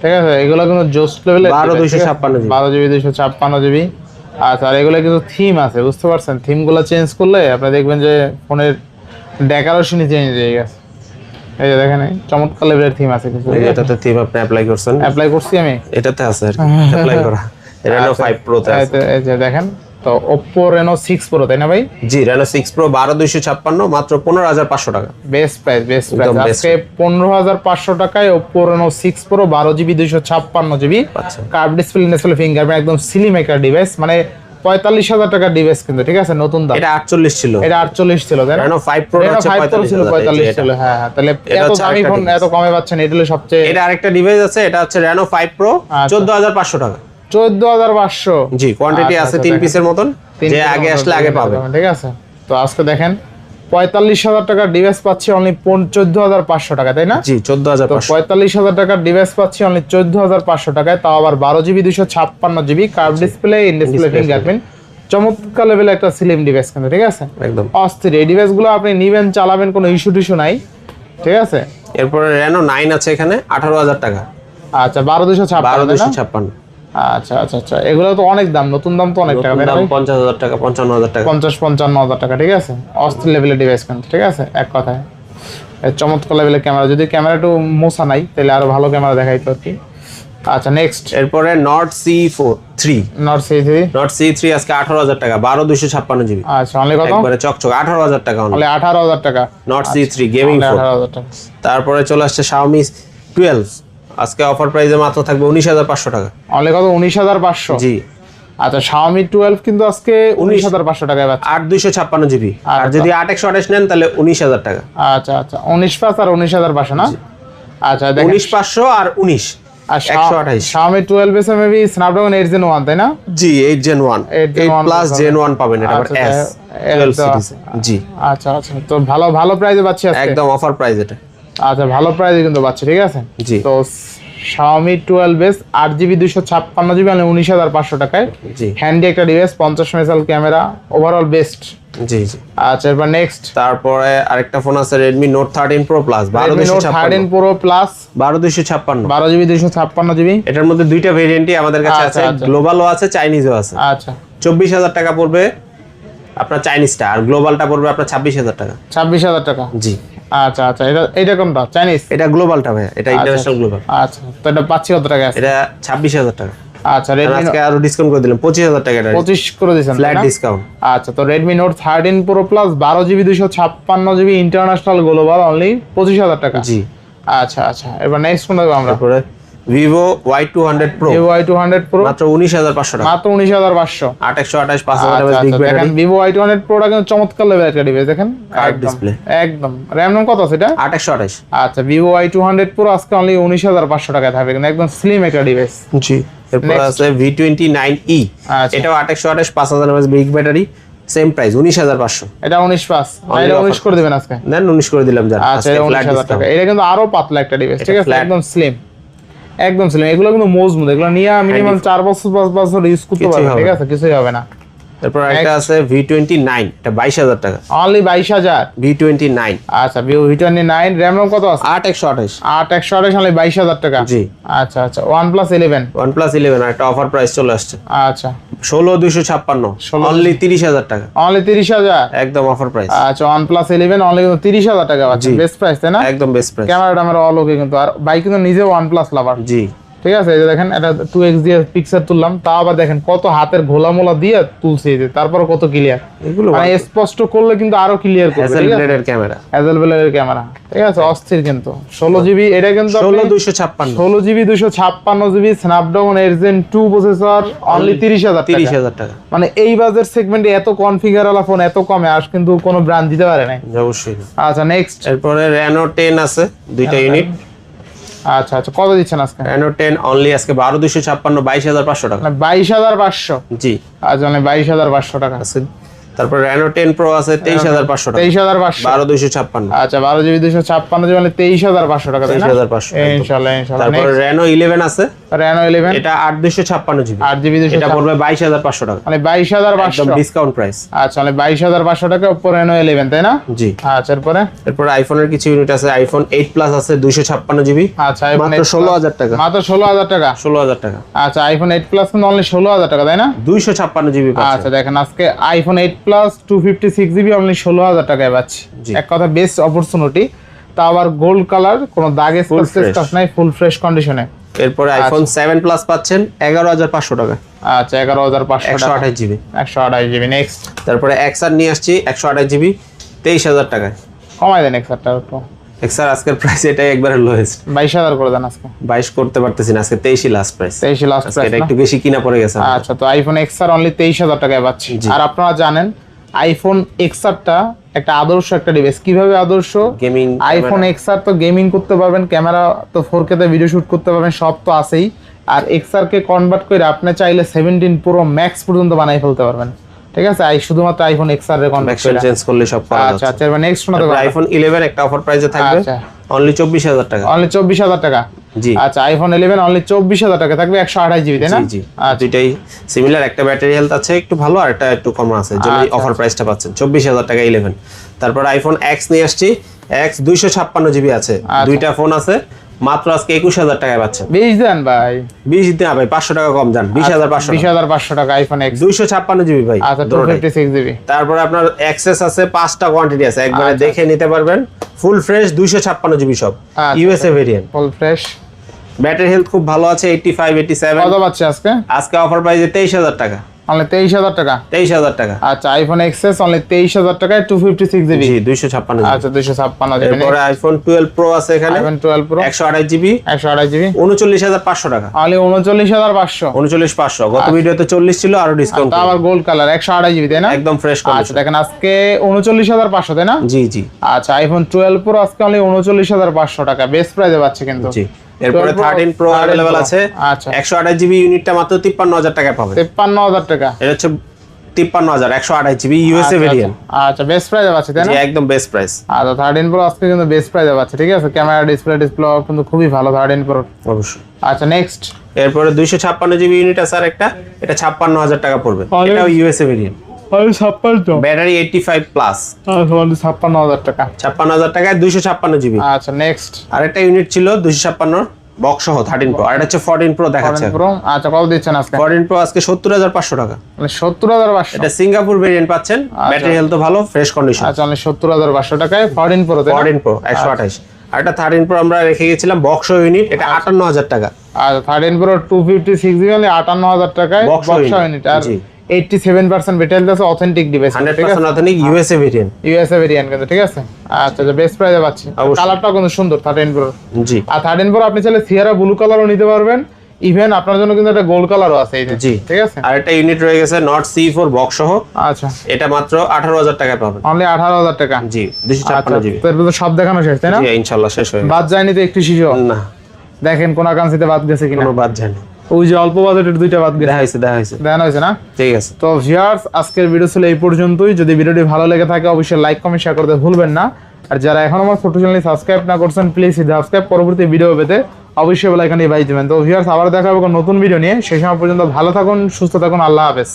[SPEAKER 1] ঠিক আছে এগুলো কিন্তু জোস লেভেলের
[SPEAKER 2] 12,256 GB
[SPEAKER 1] বারো জিবি দুইশো ছাপ্পান্ন জিবি। আচ্ছা আর এগুলো কিন্তু থিম আছে বুঝতে পারছেন? থিমগুলো চেঞ্জ করলে আপনি দেখবেন যে ফোনের ডেকোরেশনই চেঞ্জ হয়ে গেছে। এই যে দেখেন এই চমৎকার লেভেলের থিম আছে কিছু
[SPEAKER 2] এটাতে থিম আপনি অ্যাপ্লাই করছেন?
[SPEAKER 1] অ্যাপ্লাই করছি আমি।
[SPEAKER 2] এটাতে আছে আর অ্যাপ্লাই করা। এটা
[SPEAKER 1] হলো
[SPEAKER 2] 5 প্রো তে আছে।
[SPEAKER 1] এই যে দেখেন তো ওপ্পো রেনো সিক্স প্রো তাই না ভাই?
[SPEAKER 2] জি রেনো সিক্স প্রো বারো দুইশো ছাপ্পান্ন মাত্র পনেরো হাজার পাঁচশো টাকা।
[SPEAKER 1] বেস্ট প্রাইস বেস্ট প্রাইস আজকে পনেরো হাজার পাঁচশো টাকায় ওপ্পো রেনো সিক্স প্রো বারো জিবি দুইশো ছাপ্পান্ন GB. Curve display display fingerprint একদম সিলিম একটা ডিভাইস মানে পঁয়তাল্লিশ হাজার টাকার ডিভাইস কিন্তু ঠিক আছে? নতুন দাম।
[SPEAKER 2] এটা আটচল্লিশ ছিল।
[SPEAKER 1] এটা আটচল্লিশ ছিল তাই না?
[SPEAKER 2] ফাইভ প্রো
[SPEAKER 1] Reno
[SPEAKER 2] হচ্ছে
[SPEAKER 1] 5 Pro
[SPEAKER 2] পঁয়তাল্লিশ
[SPEAKER 1] ছিল পঁয়তাল্লিশ ছিল হ্যাঁ হ্যাঁ। তাহলে এত দামি ফোন এত কমে পাচ্ছেন এটা হলো সবচেয়ে
[SPEAKER 2] এটা আরেকটা ডিভাইস আছে এটা হচ্ছে রেনো ফাইভ প্রো। চোদ্দ হাজার পাঁচশো টাকা।
[SPEAKER 1] চোদ্দ হাজার পাঁচশো।
[SPEAKER 2] জি কোয়ান্টিটি
[SPEAKER 1] আচ্ছা,
[SPEAKER 2] আছে
[SPEAKER 1] আচ্ছা,
[SPEAKER 2] তিন পিসের মতন যে আগে আসলে আগে পাবে।
[SPEAKER 1] ঠিক আছে? তো আজকে দেখেন পঁয়তাল্লিশ হাজার টাকার ডিভাইস পাচ্ছি অনলি চোদ্দ হাজার পাঁচশো টাকা তাই না?
[SPEAKER 2] জি চোদ্দ হাজার
[SPEAKER 1] পঁয়তাল্লিশ হাজার টাকার ডিভাইস পাচ্ছি অনলি চোদ্দ হাজার পাঁচশো টাকায় তাও আবার বারো জিবি দুশো ছাপ্পান্ন GB curve display in display fingerprint চমৎকার লেভেলে একটা সিলিম ডিভাইস কিন্তু ঠিক আছে?
[SPEAKER 2] একদম।
[SPEAKER 1] অস্থির। এই ডিভাইসগুলো আপনি নিবেন চালাবেন কোনো ইস্যু টিস্যু নাই ঠিক আছে?
[SPEAKER 2] এরপরে রেনো নাইন আছে এখানে আঠারো হাজার টাকা।
[SPEAKER 1] আচ্ছা বারো দুশো
[SPEAKER 2] বারো
[SPEAKER 1] ছাপ্পান্ন তাই
[SPEAKER 2] দুশো? ছাপ্পান্ন।
[SPEAKER 1] আচ্ছা আচ্ছা আচ্ছা। এগুলো তো অনেক দাম নতুন দাম তো অনেক টাকা
[SPEAKER 2] দাম পঞ্চাশ হাজার টাকা পঞ্চান্ন হাজার টাকা।
[SPEAKER 1] পঞ্চাশ পঞ্চান্ন হাজার টাকা ঠিক আছে? অস্থির লেভেলের ডিভাইস কিন্তু ঠিক আছে? এক কথায়। চমৎকার লেভেলের ক্যামেরা যদি ক্যামেরা একটু মোছা নাই তাহলে আরও ভালো ক্যামেরা দেখাইতো আর কি। আচ্ছা নেক্সট
[SPEAKER 2] এরপরে Nord C four three
[SPEAKER 1] Nord C three
[SPEAKER 2] Nord C three আজকে আঠারো হাজার টাকা বারো দুশো ছাপ্পান্ন জিবি।
[SPEAKER 1] আচ্ছা অনলি কত?
[SPEAKER 2] একবারে চকচক আঠারো হাজার টাকা
[SPEAKER 1] অনলি আঠারো হাজার টাকা।
[SPEAKER 2] নট সি থ্রি গেমিং
[SPEAKER 1] আঠারো হাজার টাকা।
[SPEAKER 2] তারপরে চলে আসছে শাওমি টুয়েলভ আজকে অফার প্রাইসে মাত্র থাকবে উনিশ হাজার পাঁচশো টাকা।
[SPEAKER 1] অনলি কত? উনিশ হাজার পাঁচশো?
[SPEAKER 2] জি।
[SPEAKER 1] আচ্ছা শাওমি টুয়েলভ কিন্তু আজকে উনিশ হাজার পাঁচশো টাকায় পাচ্ছে।
[SPEAKER 2] আট দুইশো ছাপ্পান্ন জিবি আর
[SPEAKER 1] আচ্ছা।
[SPEAKER 2] যদি আট একশো আঠাশ নেন তাহলে উনিশ হাজার টাকা।
[SPEAKER 1] আচ্ছা আচ্ছা। উনিশ পাঁচ আর উনিশ হাজার পাঁচশো না? আচ্ছা দেখেন।
[SPEAKER 2] উনিশ পাঁচশো আর উনিশ।
[SPEAKER 1] আর
[SPEAKER 2] একশো আঠাইশ
[SPEAKER 1] শাওমি টুয়েলভ এসে maybe Snapdragon eight Gen one তাই না?
[SPEAKER 2] জি eight Gen one
[SPEAKER 1] 8 Gen
[SPEAKER 2] eight
[SPEAKER 1] 1
[SPEAKER 2] plus
[SPEAKER 1] পাবেন।
[SPEAKER 2] জেন ওয়ান পাবেন এটা আবার
[SPEAKER 1] আচ্ছা,
[SPEAKER 2] সিরিজ জি।
[SPEAKER 1] আচ্ছা আচ্ছা। তো ভালো ভালো প্রাইজে পাচ্ছি আজকে।
[SPEAKER 2] একদম অফার প্রাইস এটা।
[SPEAKER 1] আচ্ছা ভালো প্রাইজে কিন্তু পাচ্ছি ঠিক আছে?
[SPEAKER 2] জি।
[SPEAKER 1] তো শাওমি টুয়েলভ এস আট জিবি দুশো ছাপ্পান্ন জিবি মানে উনিশ হাজার পাঁচশো টাকায়।
[SPEAKER 2] জি।
[SPEAKER 1] হ্যান্ডি একটা ডিভাইস পঞ্চাশ মেসাল ক্যামেরা ওভারঅল বেস্ট
[SPEAKER 2] জি জি।
[SPEAKER 1] আচ্ছা এরপর নেক্সট
[SPEAKER 2] তারপরে আরেকটা ফোন আছে নোট ছাপ্পান্ন।
[SPEAKER 1] থার্টিন প্রো প্লাস
[SPEAKER 2] বারো দুশো ছাপ্পান্ন।
[SPEAKER 1] বারো জিবি দুশো ছাপ্পান্ন জিবি
[SPEAKER 2] এটার মধ্যে দুইটা ভেরিয়েন্টই আমাদের কাছে
[SPEAKER 1] আচ্ছা,
[SPEAKER 2] আছে
[SPEAKER 1] আচ্ছা।
[SPEAKER 2] গ্লোবালও আছে চাইনিজও আছে।
[SPEAKER 1] আচ্ছা।
[SPEAKER 2] চব্বিশ হাজার টাকা পড়বে আপনার চাইনিজটা আর গ্লোবালটা পড়বে আপনার ছাব্বিশ হাজার টাকা।
[SPEAKER 1] ছাব্বিশ হাজার টাকা।
[SPEAKER 2] জি।
[SPEAKER 1] আচ্ছা আচ্ছা এটা এটা কোনটা? চাইনিজ
[SPEAKER 2] এটা গ্লোবালটা ভাই এটা ইন্টারন্যাশনাল গ্লোবাল
[SPEAKER 1] আচ্ছা। তো এটা পাচ্ছি কত টাকা আছে?
[SPEAKER 2] এটা ছাব্বিশ হাজার টাকা।
[SPEAKER 1] আচ্ছা রেডমি
[SPEAKER 2] আজকে আরও ডিসকাউন্ট করে দিলাম হাজার টাকা
[SPEAKER 1] পঁচিশ করে দিয়েছেন
[SPEAKER 2] ফ্ল্যাট ডিসকাউন্ট
[SPEAKER 1] আচ্ছা তো Redmi Note thirteen Pro plus বারো জিবি দুশো ছাপ্পান্ন জিবি ইন্টারন্যাশনাল গ্লোবাল অনলি পঁচিশ হাজার টাকা।
[SPEAKER 2] জি।
[SPEAKER 1] আচ্ছা আচ্ছা এবার নেক্সট কোনটা আমরা?
[SPEAKER 2] Vivo Y two hundred Pro
[SPEAKER 1] Y two hundred Pro
[SPEAKER 2] মাত্র উনিশ হাজার পাঁচশো টাকা।
[SPEAKER 1] মাত্র উনিশ হাজার পাঁচশো।
[SPEAKER 2] আট একশো আঠাশ পাঁচ
[SPEAKER 1] আচ্ছা, আচ্ছা, দেখেন ভিভো ওয়াই টু হান্ড্রেড প্রোটা কিন্তু চমৎকার লেভেল একটা ডিভাইস দেখেন। একদম, একদম। র্যাম নাম কত আছে এটা?
[SPEAKER 2] আট একশো আঠাশ।
[SPEAKER 1] আচ্ছা Vivo Y two hundred Pro আজকে অনলি উনিশ হাজার পাঁচশো টাকায় থাকবে কিন্তু একদম স্লিম একটা ডিভাইস
[SPEAKER 2] জি এরপর আছে ভি টোয়েন্টি নাইন ই
[SPEAKER 1] আচ্ছা।
[SPEAKER 2] এটাও আট একশো আঠাশ পাঁচ হাজার বিগ ব্যাটারি সেম প্রাইস উনিশ হাজার পাঁচশো।
[SPEAKER 1] এটা উনিশ পাঁচ। এটা। উনিশ করে দেবেন আজকে।
[SPEAKER 2] দেন উনিশ করে দিলাম
[SPEAKER 1] আচ্ছা উনিশ হাজার টাকা। এটা কিন্তু আরও পাতলা একটা ডিভাইস ঠিক আছে। একদম স্লিম একদম ছিল এগুলো কিন্তু মজবুত। এগুলো নিয়ে মিনিমাম চার বছর পাঁচ বছর ইউজ করতে পারবে ঠিক আছে? কিছুই হবে না।
[SPEAKER 2] তারপর একটা আছে ভি টোয়েন্টি নাইন এটা বাইশ হাজার টাকা।
[SPEAKER 1] অনলি বাইশ হাজার?
[SPEAKER 2] ভি টোয়েন্টি নাইন
[SPEAKER 1] আচ্ছা V twenty nine RAM ROM কত আছে?
[SPEAKER 2] আট একশো আঠাশ।
[SPEAKER 1] আট একশো আঠাশ অনলি বাইশ হাজার টাকা?
[SPEAKER 2] জি।
[SPEAKER 1] আচ্ছা আচ্ছা OnePlus eleven
[SPEAKER 2] OnePlus eleven একটা অফার প্রাইস চলে আসছে।
[SPEAKER 1] আচ্ছা।
[SPEAKER 2] ষোলো দুশো ছাপ্পান্ন
[SPEAKER 1] 16
[SPEAKER 2] অনলি তিরিশ হাজার টাকা।
[SPEAKER 1] অনলি তিরিশ হাজার?
[SPEAKER 2] একদম অফার প্রাইস
[SPEAKER 1] আচ্ছা ওয়ান প্লাস ইলেভেন অনলি কিন্তু তিরিশ হাজার টাকা পাচ্ছে। বেস্ট প্রাইস তাই না?
[SPEAKER 2] একদম বেস্ট প্রাইস
[SPEAKER 1] ক্যামেরাটা আমার অল ওকে কিন্তু। আর বাইক কিন্তু নিজে ওয়ান প্লাস লাভার
[SPEAKER 2] জি।
[SPEAKER 1] ঠিক আছে? এই যে দেখেন এটা টু এক্স দিয়ে পিকচার তুললাম তাও আবার দেখেন কত হাতের ঘোলা মোলা দিয়ে তুলছে এই যে তারপর কত ক্লিয়ার
[SPEAKER 2] এগুলো
[SPEAKER 1] মানে স্পষ্ট করলে কিন্তু আরও ক্লিয়ার করবে
[SPEAKER 2] হ্যাসেল ব্লেডের ক্যামেরা
[SPEAKER 1] হ্যাজেল বেলের ক্যামেরা ঠিক আছে? অস্থির কিন্তু। ষোলো জিবি এটা কিন্তু
[SPEAKER 2] ষোলো দুশো ছাপ্পান্ন।
[SPEAKER 1] ষোলো জিবি দুশো ছাপ্পান্ন GB Snapdragon eight gen two processor only তিরিশ হাজার
[SPEAKER 2] তিরিশ
[SPEAKER 1] টাকা
[SPEAKER 2] হাজার টাকা।
[SPEAKER 1] মানে এই বাজেট সেগমেন্টে এত কনফিগার আলা ফোন এত কমে আস কিন্তু কোনো ব্র্যান্ড দিতে পারে না
[SPEAKER 2] অবশ্যই।
[SPEAKER 1] আচ্ছা নেক্সট
[SPEAKER 2] এরপরে র্যানো টেন আছে দুইটা ইউনিট
[SPEAKER 1] আচ্ছা আচ্ছা কত দিচ্ছেন আজকে?
[SPEAKER 2] র্যানো টেন অনলি আজকে বারো দুশো ছাপ্পান্ন বাইশ হাজার পাঁচশো টাকা।
[SPEAKER 1] মানে বাইশ হাজার পাঁচশো?
[SPEAKER 2] জি।
[SPEAKER 1] আজ মানে বাইশ হাজার পাঁচশো টাকা।
[SPEAKER 2] আছে তারপর র্যানো টেন প্রো আছে তেইশ হাজার পাঁচশো টাকা।
[SPEAKER 1] তেইশ হাজার পাঁচশো।
[SPEAKER 2] বারো দুশো ছাপ্পান্ন।
[SPEAKER 1] আচ্ছা বারো জিবি দুশো ছাপ্পান্ন জিবি মানে তেইশ হাজার পাঁচশো টাকা তাই না?
[SPEAKER 2] 23,500 একদম।
[SPEAKER 1] ইনশাল্লাহ ইনশাল্লাহ।
[SPEAKER 2] তারপর র্যানো ইলেভেন আছে।
[SPEAKER 1] র্যানো ইলেভেন
[SPEAKER 2] এটা আট দুশো ছাপ্পান্ন জিবি।
[SPEAKER 1] আট জিবি দুশো
[SPEAKER 2] এটা পড়বে বাইশ হাজার পাঁচশো টাকা।
[SPEAKER 1] মানে বাইশ হাজার পাঁচশো।
[SPEAKER 2] একদম ডিসকাউন্ট প্রাইস
[SPEAKER 1] আচ্ছা মানে বাইশ হাজার পাঁচশো টাকা ওপো রেনো ইলেভেন তাই না?
[SPEAKER 2] জি।
[SPEAKER 1] আচ্ছা এরপরে?
[SPEAKER 2] এরপর আইফোনের কিছু ইউনিট আছে। আইফোন এইট প্লাস আছে দুইশো ছাপ্পান্ন জিবি।
[SPEAKER 1] আচ্ছা
[SPEAKER 2] মাত্র
[SPEAKER 1] 8
[SPEAKER 2] ষোলো হাজার টাকা।
[SPEAKER 1] মাত্র ষোলো হাজার টাকা?
[SPEAKER 2] ষোলো হাজার টাকা।
[SPEAKER 1] আচ্ছা আইফোন এইট প্লাস কিন্তু অনলি ষোলো হাজার টাকা তাই না?
[SPEAKER 2] দুইশো ছাপ্পান্ন জিবি
[SPEAKER 1] আচ্ছা দেখেন আজকে iPhone eight plus two fifty six GB only ষোলো হাজার টাকায় পাচ্ছি। এক কথা বেস্ট অপরচুনিটি তা আবার গোল্ড কালার কোনো দাগে নাই ফুল ফ্রেশ কন্ডিশনে
[SPEAKER 2] এরপরে আইফোন সেভেন প্লাস পাচ্ছেন এগারো হাজার পাঁচশো টাকা।
[SPEAKER 1] আচ্ছা এগারো হাজার পাঁচশো
[SPEAKER 2] একশো
[SPEAKER 1] টাকা
[SPEAKER 2] আঠাশ জিবি
[SPEAKER 1] একশো আঠাশ জিবি নেক্সট
[SPEAKER 2] তারপরে এক্সার নিয়ে আসছি একশো আঠাশ জিবি তেইশ হাজার টাকায়।
[SPEAKER 1] কমাই দেন এক্সারটা একটু
[SPEAKER 2] এক্সার আজকের প্রাইস এটাই একবারে লোয়েস্ট
[SPEAKER 1] করে দেন আজকে।
[SPEAKER 2] বাইশ করতে পারতেছি না আজকে তেইশই লাস্ট প্রাইস
[SPEAKER 1] তেইশে লাস্ট
[SPEAKER 2] আজকে এটা একটু বেশি কিনা পড়ে গেছে
[SPEAKER 1] আচ্ছা তো আইফোন এক্সআর অনলি টাকায় পাচ্ছি। আর আপনারা জানেন আইফোন এক্সআরটা একটা আদর্শ একটা ডিভাইস কীভাবে আদর্শ?
[SPEAKER 2] গেমিং
[SPEAKER 1] আইফোন এক্সআর তো গেমিং করতে পারবেন ক্যামেরা তো ফোর তে ভিডিও শুট করতে পারবেন সব তো আছেই। আর এক্সআর কে কনভার্ট করে আপনি চাইলে সেভেন্টিন পুরো ম্যাক্স পর্যন্ত বানাই ফেলতে পারবেন। ঠিক আছে? আই শুধুমাত্র আইফোন এক্সআর রে কনভার্ট
[SPEAKER 2] অ্যাকশন চেঞ্জ করলে সব করা
[SPEAKER 1] আচ্ছা
[SPEAKER 2] যাচ্ছে।
[SPEAKER 1] আচ্ছা এবার নেক্সট
[SPEAKER 2] তারপরে আইফোন ইলেভেন একটা অফার প্রাইসে থাকবে।
[SPEAKER 1] আচ্ছা।
[SPEAKER 2] অনলি চব্বিশ হাজার টাকা।
[SPEAKER 1] অনলি চব্বিশ হাজার টাকা?
[SPEAKER 2] জি।
[SPEAKER 1] আচ্ছা আইফোন ইলেভেন অনলি চব্বিশ হাজার টাকা থাকবে একশো আঠাশ জিবি তাই না?
[SPEAKER 2] জি আর দুইটাই সিমিলার একটা ব্যাটারি হেলথ আছে একটু ভালো আর একটা একটু কম আছে। জন্য
[SPEAKER 1] আচ্ছা,
[SPEAKER 2] অফার প্রাইসটা পাচ্ছেন চব্বিশ হাজার টাকা ইলেভেন তারপর আইফোন এক্স নিয়ে আসছি। এক্স দুইশো ছাপ্পান্ন জিবি আছে।
[SPEAKER 1] আচ্ছা।
[SPEAKER 2] দুইটা ফোন আছে। মাত্র আজকে একুশ হাজার টাকায় পাচ্ছেন।
[SPEAKER 1] বিশ দেন ভাই।
[SPEAKER 2] বিশ দিতে হবে পাঁচশো টাকা কম যান বিশ হাজার পাঁচশো
[SPEAKER 1] বিশ হাজার পাঁচশো টাকা আইফোন এক্স
[SPEAKER 2] দুইশো ছাপ্পান্ন জিবি ভাই
[SPEAKER 1] আচ্ছা টু ফিফটি সিক্স জিবি।
[SPEAKER 2] তারপরে আপনার অ্যাক্সেস আছে পাঁচটা কোয়ান্টিটি আছে একবারে
[SPEAKER 1] আচ্ছা।
[SPEAKER 2] দেখে নিতে পারবেন। ফুল ফ্রেশ দুইশো ছাপ্পান্ন জিবি সব
[SPEAKER 1] আচ্ছা।
[SPEAKER 2] USA variant
[SPEAKER 1] full fresh
[SPEAKER 2] battery health খুব ভালো আছে এইটটি ফাইভ এইটটি সেভেন
[SPEAKER 1] কত পাচ্ছে আজকে?
[SPEAKER 2] আজকে অফার প্রাইসে তেইশ হাজার টাকা।
[SPEAKER 1] অনলি তেইশ হাজার টাকা?
[SPEAKER 2] তেইশ হাজার টাকা।
[SPEAKER 1] আচ্ছা আইফোন এক্সএস অনলি তেইশ হাজার টাকায় টু ফিফটি সিক্স জিবি
[SPEAKER 2] দুইশো ছাপ্পান্ন
[SPEAKER 1] আচ্ছা দুইশো ছাপ্পান্ন
[SPEAKER 2] এরপরে আইফোন টুয়েলভ প্রো আছে এখানে।
[SPEAKER 1] আইফোন টুয়েলভ প্রো
[SPEAKER 2] একশো আঠাশ জিবি
[SPEAKER 1] একশো আঠাশ জিবি
[SPEAKER 2] উনচল্লিশ হাজার পাঁচশো টাকা।
[SPEAKER 1] অনলি উনচল্লিশ হাজার পাঁচশো।
[SPEAKER 2] উনচল্লিশ পাঁচশো। গত ভিডিওতে চল্লিশ ছিল আরও ডিসকাউন্ট
[SPEAKER 1] তা আবার গোল্ড কালার একশো আঠাশ জিবি তাই না?
[SPEAKER 2] একদম ফ্রেশ
[SPEAKER 1] আচ্ছা দেখেন আজকে উনচল্লিশ হাজার পাঁচশো তাই না?
[SPEAKER 2] জি জি।
[SPEAKER 1] আচ্ছা আইফোন টুয়েলভ প্রো আজকে অনলি উনচল্লিশ হাজার পাঁচশো টাকা। বেস্ট প্রাইসে পাচ্ছে কিন্তু।
[SPEAKER 2] জি। এরপরে
[SPEAKER 1] 12 Pro,
[SPEAKER 2] thirteen pro
[SPEAKER 1] 13
[SPEAKER 2] available
[SPEAKER 1] Pro,
[SPEAKER 2] আছে।
[SPEAKER 1] আচ্ছা।
[SPEAKER 2] একশো আঠাশ জিবি ইউনিটটা মাত্র তিপ্পান্ন হাজার টাকায় পাবে
[SPEAKER 1] তেপ্পান্ন হাজার টাকা।
[SPEAKER 2] এটা হচ্ছে তিপ্পান্ন হাজার একশো আঠাশ জিবি ইউএসএ ভেরিয়েন্ট
[SPEAKER 1] আচ্ছা বেস্ট প্রাইস পাচ্ছে তাই না?
[SPEAKER 2] একদম বেস্ট প্রাইস
[SPEAKER 1] আচ্ছা থার্টিন প্রো আজকে কিন্তু বেস্ট প্রাইসে আছে ঠিক আছে? ক্যামেরা ডিসপ্লে ডিসপ্লে কিন্তু খুবই ভালো থার্টিন প্রো
[SPEAKER 2] অবশ্যই।
[SPEAKER 1] আচ্ছা নেক্সট
[SPEAKER 2] এরপরে দুইশো ছাপ্পান্ন জিবি ইউনিট আছে আর একটা এটা ছাপ্পান্ন হাজার টাকা পড়বে। এটাও USA variant battery eighty five plus.
[SPEAKER 1] আচ্ছা ছাপ্পান্ন হাজার টাকা।
[SPEAKER 2] ছাপ্পান্ন হাজার টাকায় দুইশো ছাপ্পান্ন জিবি।
[SPEAKER 1] আচ্ছা নেক্সট
[SPEAKER 2] আরেকটা ইউনিট ছিল দুইশো ছাপ্পান্ন বক্স সহ থার্টিন প্রো আর এটা হচ্ছে প্রো দেখাচ্ছে।
[SPEAKER 1] প্রো আচ্ছা কত দিচ্ছেন আজকে?
[SPEAKER 2] ফোরটিন প্রো আজকে টাকা।
[SPEAKER 1] মানে সত্তর হাজার পাঁচশো?
[SPEAKER 2] এটা সিঙ্গাপুর ভেরিয়েন্ট পাচ্ছেন। ব্যাটারি হেলথ ভালো ফ্রেশ কন্ডিশন
[SPEAKER 1] আচ্ছা মানে সত্তর হাজার পাঁচশো টাকায় ফোরটিন প্রো
[SPEAKER 2] ফোরটিন প্রো একশো আঠাশ আর এটা থার্টিন প্রো আমরা রেখে গেছিলাম বক্স ইউনিট এটা আটান্ন হাজার টাকা।
[SPEAKER 1] আচ্ছা thirteen pro two fifty GB মানে আটান্ন হাজার টাকায় বক্স ইউনিট আর
[SPEAKER 2] জি।
[SPEAKER 1] এইটটি সেভেন পার্সেন্ট ব্যাটারি আছে অথেন্টিক ডিভাইস
[SPEAKER 2] হান্ড্রেড
[SPEAKER 1] ঠিক আছে
[SPEAKER 2] percent authentic USA variant
[SPEAKER 1] USA variant কিন্তু ঠিক আছে? আচ্ছা আচ্ছা বেস্ট প্রাইসে পাচ্ছি। কালারটা কিন্তু সুন্দর থার্টিন প্রো
[SPEAKER 2] জি।
[SPEAKER 1] আর থার্টিন প্রো আপনি চাইলে সিয়ারা ব্লু কালারও নিতে পারবেন। ইভেন আপনার জন্য কিন্তু একটা গোল্ড কালারও আছে এই
[SPEAKER 2] জি।
[SPEAKER 1] ঠিক আছে?
[SPEAKER 2] আর একটা ইউনিট রয়ে গেছে নট সি ফোর বক্স সহ।
[SPEAKER 1] আচ্ছা।
[SPEAKER 2] এটা মাত্র আঠারো হাজার টাকা পাবেন।
[SPEAKER 1] অনলি আঠারো হাজার টাকা?
[SPEAKER 2] জি দুশো
[SPEAKER 1] আচ্ছা
[SPEAKER 2] ছাপ্পান্ন জিবি
[SPEAKER 1] তো এরপর সব দেখানো শেষ তাই না?
[SPEAKER 2] জি ইনশাল্লাহ শেষ হয়ে
[SPEAKER 1] বাদ যায়নি তো একটু শিশু?
[SPEAKER 2] না।
[SPEAKER 1] দেখেন কোন কান্সিতে বাদ গেছে কিনা?
[SPEAKER 2] কোনো বাদ জানি
[SPEAKER 1] ওই যে অল্প বাজেটের দুইটা বাদ
[SPEAKER 2] দেখা হয়েছে দেখা হয়েছে।
[SPEAKER 1] দেখা হয়েছে না?
[SPEAKER 2] ঠিক আছে।
[SPEAKER 1] তো ভিউয়ার্স আজকের ভিডিও ছিল এই পর্যন্তই। যদি ভিডিওটি ভালো লেগে থাকে অবশ্যই লাইক কমেন্ট শেয়ার করতে ভুলবেন না। আর যারা এখন আমার ছোট চ্যানেল সাবস্ক্রাইব না করছেন প্লিজ সাবস্ক্রাইব পরবর্তী ভিডিও পেতে অবশ্যই বেলাইকানি বাই দেবেন। তো ভিউয়ার্স আবার দেখা হবে নতুন ভিডিও নিয়ে। সেই সময় পর্যন্ত ভালো থাকুন সুস্থ থাকুন আল্লাহ হাফেজ।